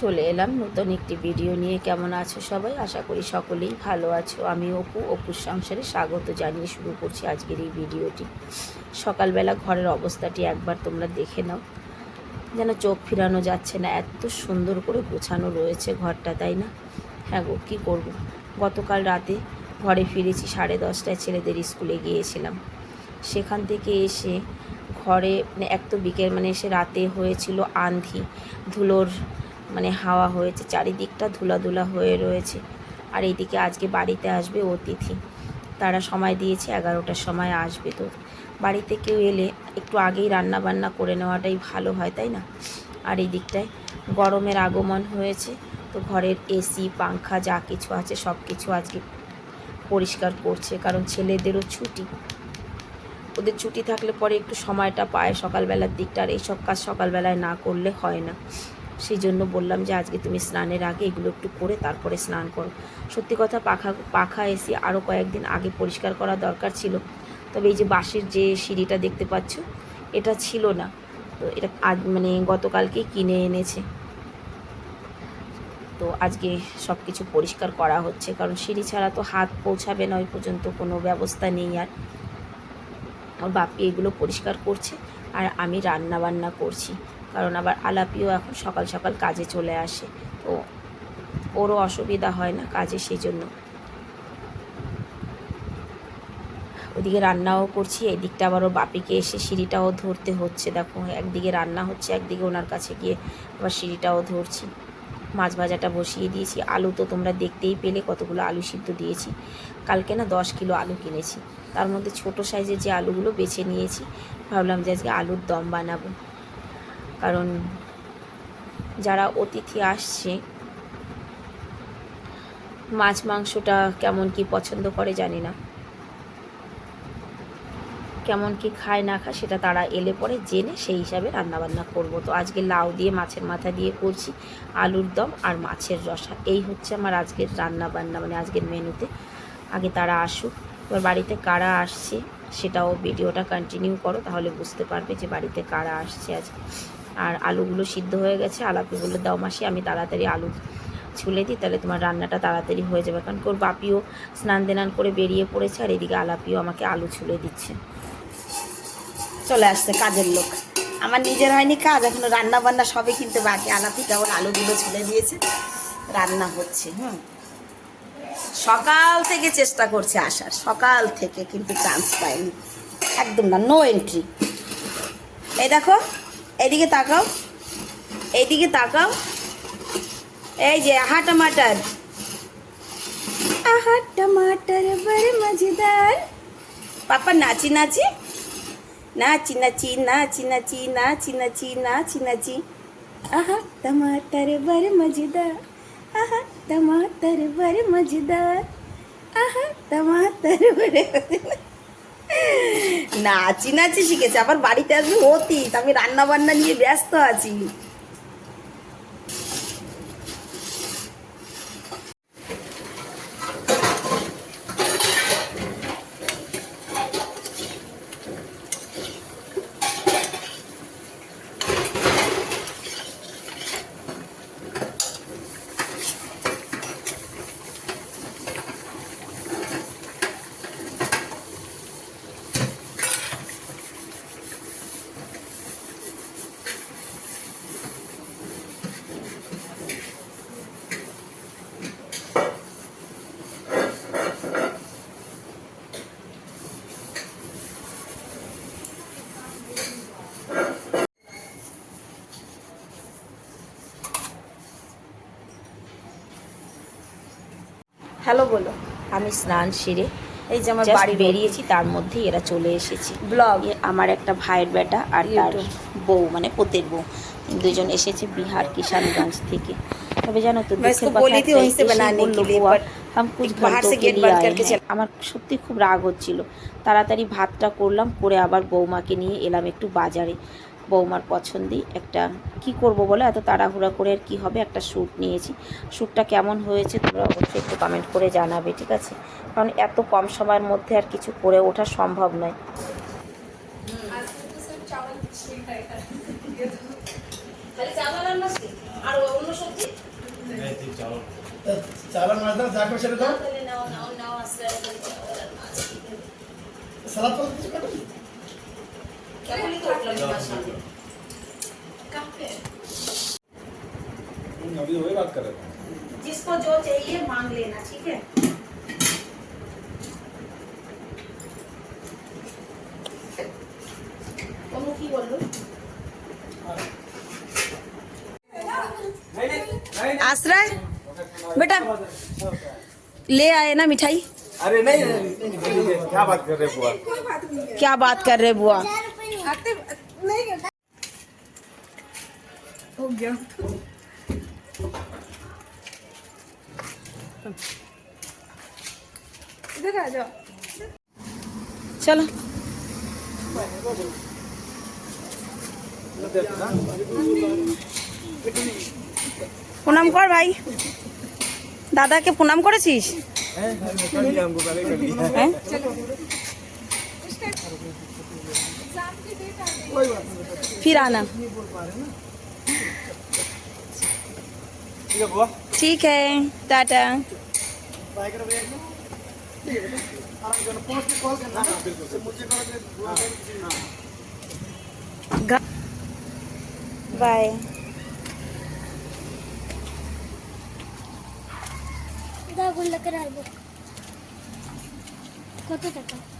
চলে এলাম। নতুন একটি ভিডিও নিয়ে কেমন আছো সবাই? আশা করি সকলেই ভালো আছো। আমি অপু, অপুর সংসারে স্বাগত জানিয়ে শুরু করছি আজকের এই ভিডিওটি। সকালবেলা ঘরের অবস্থাটি একবার তোমরা দেখে নাও। যেন চোখ ফিরানো যাচ্ছে না, এত সুন্দর করে গোছানো রয়েছে ঘরটা, তাই না? হ্যাঁ গো, কী করব? গতকাল রাতে ঘরে ফিরেছি, সাড়ে দশটায় ছেলেদের স্কুলে গিয়েছিলাম। সেখান থেকে এসে ঘরে মানে এক তো বিকেল মানে এসে রাতে হয়েছিল আন্ধি ধুলোর মানে হাওয়া হয়েছে, চারিদিকটা ধুলাধুলা হয়ে রয়েছে। আর এদিকে আজকে বাড়িতে আসবে অতিথি। তারা সময় দিয়েছে, এগারোটার সময় আসবে তো। বাড়িতে কেউ এলে একটু আগেই রান্না বান্না করে নেওয়াটাই ভালো হয়, তাই না? আর এই দিকটায় গরমের আগমন হয়েছে তো ঘরের এসি পাংখা যা কিছু আছে সব কিছু আজকে পরিষ্কার করছে, কারণ ছেলেদেরও ছুটি। ওদের ছুটি থাকলে পরে একটু সময়টা পায় সকালবেলার দিকটা, আর এইসব কাজ সকালবেলায় না করলে হয় না। সেই জন্য বললাম যে আজকে তুমি স্নানের আগে এগুলো একটু করে তারপরে স্নান করো। সত্যি কথা পাখা পাখা এসে আরও কয়েকদিন আগে পরিষ্কার করা দরকার ছিল। তবে এই যে বাঁশের যে সিঁড়িটা দেখতে পাচ্ছ, এটা ছিল না। তো এটা আজ মানে গতকালকেই কিনে এনেছে। তো আজকে সব কিছু পরিষ্কার করা হচ্ছে, কারণ সিঁড়ি ছাড়া তো হাত পৌঁছাবে না, ওই পর্যন্ত কোনো ব্যবস্থা নেই আর। ওর বাপি এগুলো পরিষ্কার করছে। আর আমি রান্না বান্না করছি। কারণ আবার আলাপিও এখন সকাল সকাল কাজে চলে আসে। তো ওরও অসুবিধা হয় না কাজে সেই জন্য। ওদিকে রান্নাও করছি এই দিকটা আবার ওর বাপিকে এসে সিঁড়িটাও ধরতে হচ্ছে। দেখো, একদিকে রান্না হচ্ছে, একদিকে ওনার কাছে গিয়ে আবার সিঁড়িটাও ধরছি। মাছ ভাজাটা বসিয়ে দিয়েছি। আলু তো তোমরা দেখতেই পেলে, কতগুলো আলু সিদ্ধ দিয়েছি। কালকে না দশ কিলো আলু কিনেছি। তার মধ্যে ছোট সাইজের যে আলুগুলো বেছে নিয়েছি ভাবলাম যে আজকে আলুর দম বানাবো। কারণ যারা অতিথি আসছে, মাছ মাংসটা কেমন কি পছন্দ করে জানি না। কেমন কি খায় না খায় সেটা তারা এলে পরে জেনে সেই হিসাবে রান্নাবান্না করব। তো আজকে লাউ দিয়ে, মাছের মাথা দিয়ে করছি আলুর দম আর মাছের রসা। এই হচ্ছে আমার আজকের রান্না বান্না মানে আজকের মেনুতে। আগে তারা আসুক। এবার বাড়িতে কারা আসছে? সেটাও ভিডিওটা কন্টিনিউ করো, তাহলে বুঝতে পারবে যে বাড়িতে কারা আসছে আজ। আর আলুগুলো সিদ্ধ হয়ে গেছে, আলাপি বলে দাও মাসি, আমি তাড়াতাড়ি আলু ছুলে দিই, তাহলে তোমার রান্নাটা তাড়াতাড়ি হয়ে যাবে। কারণ ওর বাপিও স্নান দেনান করে বেরিয়ে পড়েছে, আর এদিকে আলাপিও আমাকে আলু ছুলে দিচ্ছে। চলে আসছে কাজের লোক। আমার নিজের হয়নি কাজ, এখনও রান্না বান্না সবই কিন্তু বাকি। আলাপি কেবল আলুগুলো ছুলে দিয়েছে, রান্না হচ্ছে, হুম। সকাল থেকে চেষ্টা করছে আসার। সকাল থেকে কিন্তু চান্স পায়নি একদম না নো এন্ট্রি এই দেখো, এদিকে তাকাও এইদিকে তাকাও। এই যে আহা টমাটার আহা টমাটার বড় মজেদার। পাপা নাচি নাচি? নাচি নাচি নাচি নাচি নাচি নাচি নাচি নাচি। আহা টমাটার বড় মজেদার। আহা ટમાટર ભરે મજેદાર આહા টমাটার ভরে নাচি নাচি শিখেছে আবার বাড়িতে আসবে অতীত আমি রান্না বান্না নিয়ে ব্যস্ত আছি হ্যালো বলো। আমি স্নান সেরে এই যে আমার বাড়ি বেরিয়েছি তার মধ্যে এরা চলে এসেছি। ব্লগ। আমার একটা ভাইয়ের বেটা আর তার বউ মানে পোতের বউ। দুজন এসেছে বিহার কিষানগঞ্জ থেকে। তবে জানো তো আমার সত্যি খুব রাগ হচ্ছিল। তাড়াতাড়ি ভাতটা করলাম করে আবার বৌমাকে নিয়ে এলাম একটু বাজারে। বৌমার পছন্দই একটা কি করব বলে? এত তাড়াহুড়া করে আর কি হবে? একটা স্যুট নিয়েছি। স্যুটটা কেমন হয়েছে তোমরা অবশ্যই একটু কমেন্ট করে জানাবে, ঠিক আছে? কারণ এত কম সময়ের মধ্যে আর কিছু করে ওঠা সম্ভব নয়। খালি अभी वही बात कर रहे हैं जिसको जो चाहिए मांग लेना ठीक है? आश्रय? बेटा ले आए ना मिठाई। अरे नहीं, नहीं, नहीं, नहीं क्या बात कर रहे बुआ? क्या बात कर रहे बुआ? हो गया। চলো প্রণাম কর ভাই দাদাকে প্রণাম করেছিস হ্যাঁ ফির আনা ठीक है टाटा। बाय। गुल्ला करा कत टाका